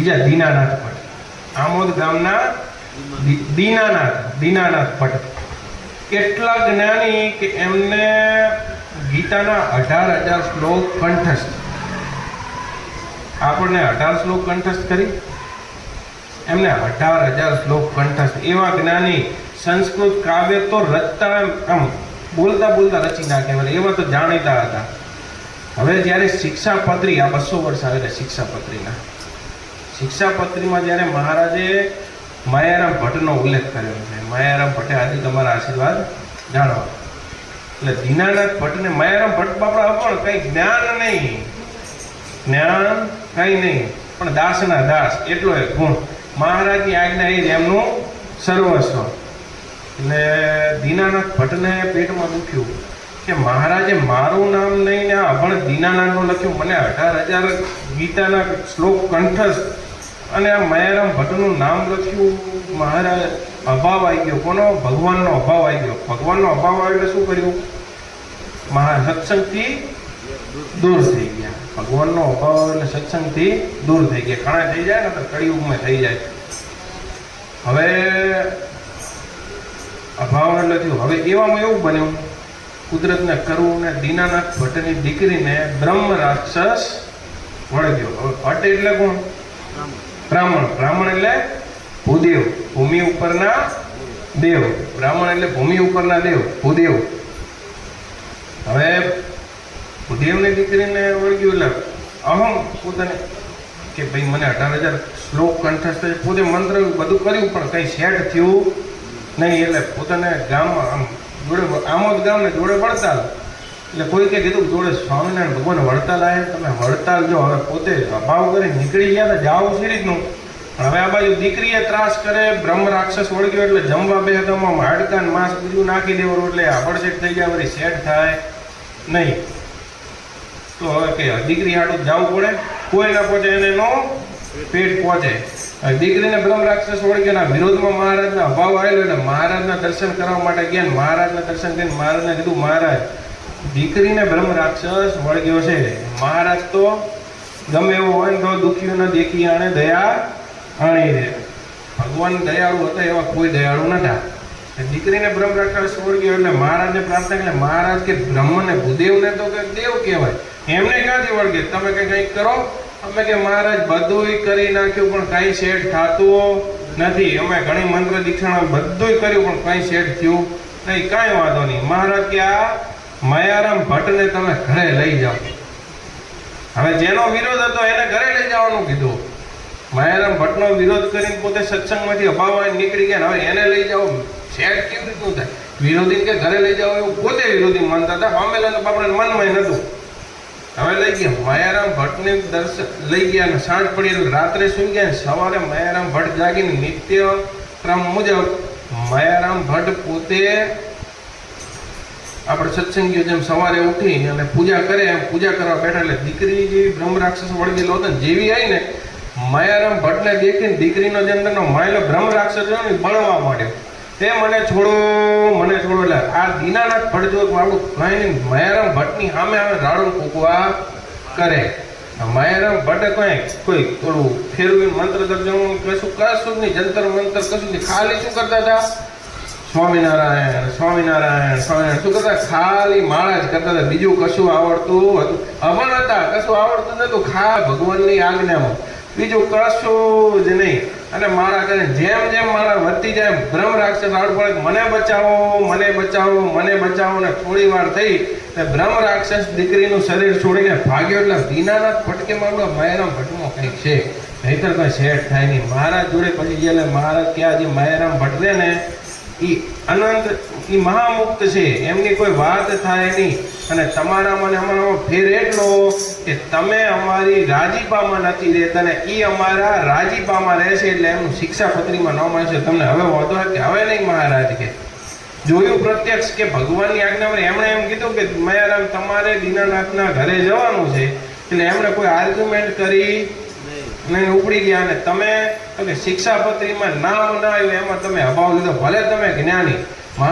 બીજા દીનાનાથ ભટ્ટ. આમોદ ગામના દીનાનાથ દીનાનાથ ભટ્ટ. એટલા જ્ઞાની કે એમને ગીતાના અઢાર હજાર શ્લોક કંઠસ્થ. આપણને અઢાર શ્લોક કંઠસ્થ કરી? એમને અઢાર હજાર શ્લોક કંઠસ્થ. એવા જ્ઞાની સંસ્કૃત કાવ્ય તો રચતા આમ બોલતા બોલતા રચી નાખે એવા તો જાણીતા હતા. હવે જ્યારે શિક્ષાપત્રી, આ બસો વર્ષ આવેલા શિક્ષાપત્રીના. શિક્ષાપત્રીમાં જ્યારે મહારાજે માયારામ ભટ્ટનો ઉલ્લેખ કર્યો છે. માયારામ ભટ્ટે આજે તમારા આશીર્વાદ જાણવા. એટલે દીનાનાથ ભટ્ટને માયારામ ભટ્ટ બાપડા પણ કંઈ જ્ઞાન નહીં. જ્ઞાન કંઈ નહીં. પણ દાસના દાસ એટલો એ ગુણ. મહારાજની આજ્ઞા એ જ એમનું સર્વસ્વ. એટલે દીનાનાથ ભટ્ટને પેટમાં દુખ્યું કે મહારાજે મારું નામ નહીં ને આ અભણ દીનાનાથનું લખ્યું. મને અઢાર હજાર ગીતાના શ્લોક કંઠસ્થ અને આ માયારામ ભટ્ટનું નામ લખ્યું, મહારાજ, અભાવ આવી ગયો. કોનો? ભગવાનનો અભાવ આવી ગયો. ભગવાનનો અભાવ આવ્યો એટલે શું કર્યું? મહા સત્સંગથી દૂર થઈ ગયા. ભગવાનનો અભાવ એટલે સત્સંગથી દૂર થઈ ગયા. ઘણા થઈ જાય ને તો કળિયુગમાં થઈ જાય. હવે અભાવ એટલે થયું. હવે એવામાં એવું બન્યું. કુદરતને કરવું ને દીનાનાથ ભટ્ટની દીકરીને બ્રહ્મ રાક્ષસ વળગ્યો. હવે ભટ્ટ એટલે કોણ? બ્રાહ્મણ. બ્રાહ્મણ એટલે ભૂદેવ. ભૂમિ ઉપરના દેવ. બ્રાહ્મણ એટલે ભૂમિ ઉપરના દેવ, ભૂદેવ. હવે ભૂદેવની દીકરીને વળગ્યું એટલે અહમ પોતાને કે ભાઈ મને અઢાર હજાર શ્લોક કંઠસ્થ. પોતે મંત્ર બધું કર્યું, પણ કંઈ સેટ થયું નહીં. એટલે પોતાને ગામમાં આમ જોડે, આમ જ ગામને જોડે વડતાલ એટલે કોઈ કે કીધું જોડે સ્વામિનારાયણ ભગવાન વડતાલ આવ્યા તમે વડતાલ જો, હવે પોતે અભાવ કરી નીકળી ગયા તો જાવ છે રીતનું. હવે આ બાજુ દીકરીએ ત્રાસ કરે, બ્રહ્મ રાક્ષસ વળગ્યો એટલે જમવા બે હતામાં હાડકા ને માંસ બીજું નાખી દેવાનું એટલે આભડસેટ થઈ જાય વળી સેટ થાય નહીં. તો હવે કે દીકરી હાડું જવું પડે, કોઈ ના પહોંચે, એને નો પેટ પહોંચે. દીકરીને બ્રહ્મ રાક્ષસ વળગેના વિરોધમાં મહારાજના અભાવ આવેલો, એટલે મહારાજના દર્શન કરવા માટે ગયા મહારાજના દર્શન કરીને મહારાજને કીધું, મહારાજ દીકરીને બ્રહ્મ રાક્ષસ વળગ્યો છે. મહારાજ તો ગમે એવો હોય તો દુખ્યું ન દેખી આણે દયા આણી દે ભગવાન દયાળુ હતા એવા કોઈ દયાળુ નતા. દીકરીને બ્રહ્મ રાક્ષસ વળગ્યો એટલે મહારાજને પ્રાર્થના એટલે મહારાજ, કે બ્રહ્મને ભૂદેવને તો કે દેવ કહેવાય. એમને ક્યાંથી વળગે? તમે કે કંઈક કરો. અમે કે, મહારાજ, બધુંય કરી નાખ્યું, પણ કાંઈ શેઠ થતું નથી. અમે ઘણી મંત્ર દીક્ષાના બધુંય કર્યું, પણ કાંઈ શેઠ થયું નહીં. કાંઈ વાંધો નહીં. મહારાજ કે, આ મયારામ ભટ્ટને તમે ઘરે લઈ જાઓ. હવે જેનો વિરોધ હતો એને ઘરે લઈ જવાનું કીધું. માયારામ ભટ્ટનો વિરોધ કરીને પોતે સત્સંગમાંથી અભાવ આવીને નીકળી ગયા હવે એને લઈ જાઓ. શેઠ કેવી રીતનું થાય? વિરોધી કે ઘરે લઈ જાઓ એવું પોતે વિરોધી માનતા હતા. પામેલા તો બાપડાને મનમાં નતું હવે લઈ ગયા. માયારામ ભટ્ટને દર્શન લઈ ગયા અને સાંજ પડી રાત્રે સુઈ ગયા સવારે માયારામ ભટ્ટ જાગીને નિત્ય ક્રમ મુજબ માયારામ ભટ્ટ પોતે આપણે સત્સંગીઓ જેમ સવારે ઉઠી અને પૂજા કરે એમ પૂજા કરવા બેઠા એટલે દીકરી જેવી બ્રહ્મ રાક્ષસ વળગેલો હતો ને જેવી આવી ને, માયારામ ભટ્ટને દેખીને દીકરીનો જે અંદરનો માયલો બ્રહ્મ રાક્ષસ રહ્યો ને બળવા માંડ્યો. તે મને છોડો મને છોડો એટલે આ દીનાનાથ મારું કાંઈ નહીં માયારામ ભટ્ટની સામે આવે રાડું કૂકવા કરે. માયારામ ભટ્ટે કોઈ કોઈ થોડું ફેરવીને મંત્ર દર્જન કશું કશું નહીં જંતર મંતર કશું નહીં. ખાલી શું કરતા હતા? સ્વામિનારાયણ સ્વામિનારાયણ સ્વામિનારાયણ. શું કરતા? ખાલી જ કરતા હતા. બીજું કશું આવડતું હતું. અભણ હતા. કશું આવડતું નતું ખા ભગવાનની આજ્ઞામાં. બીજું કશું જ નહીં. અને માળા કરે જેમ જેમ માળા વધતી જાય ભ્રમ રાક્ષસ આડ પડે મને બચાવો મને બચાવો મને બચાવો ને થોડી વાર થઈ ને ભ્રમ રાક્ષસ દીકરીનું શરીર છોડીને ભાગ્યો એટલે ભીનાના ફટકે મારો માયારામ ભટ્ટમાં કંઈક છે. નહીતર કોઈ શેઠ થાય નહીં. મહારાજ જોડે પછી ગયા મહારાજ ક્યાં જે માયારામ ભટ્ટ ને ઈ અનંત એ મહામુક્ત છે. એમની કોઈ વાત થાય નહીં. અને તમારામાં મને અમારામાં ફેર એટલો કે તમે અમારી રાજીપામાં નથી રહેતા ને એ અમારા રાજીપામાં રહેશે એટલે એમનું શિક્ષાપત્રીમાં ન મળશે તમને હવે વાંધો કે હવે નહીં મહારાજ કે? જોયું પ્રત્યક્ષ કે ભગવાનની આજ્ઞામાં એમણે એમ કીધું કે મયારામ તમારે દીનાનાથના ઘરે જવાનું છે. એટલે એમણે કોઈ આર્ગ્યુમેન્ટ કરી અને ઉપડી ગયા અને તમે શિક્ષા શિક્ષાપત્રીમાં નામ ના આવ્યું, એમાં તમે અભાવ લીધો. ભલે તમે જ્ઞાની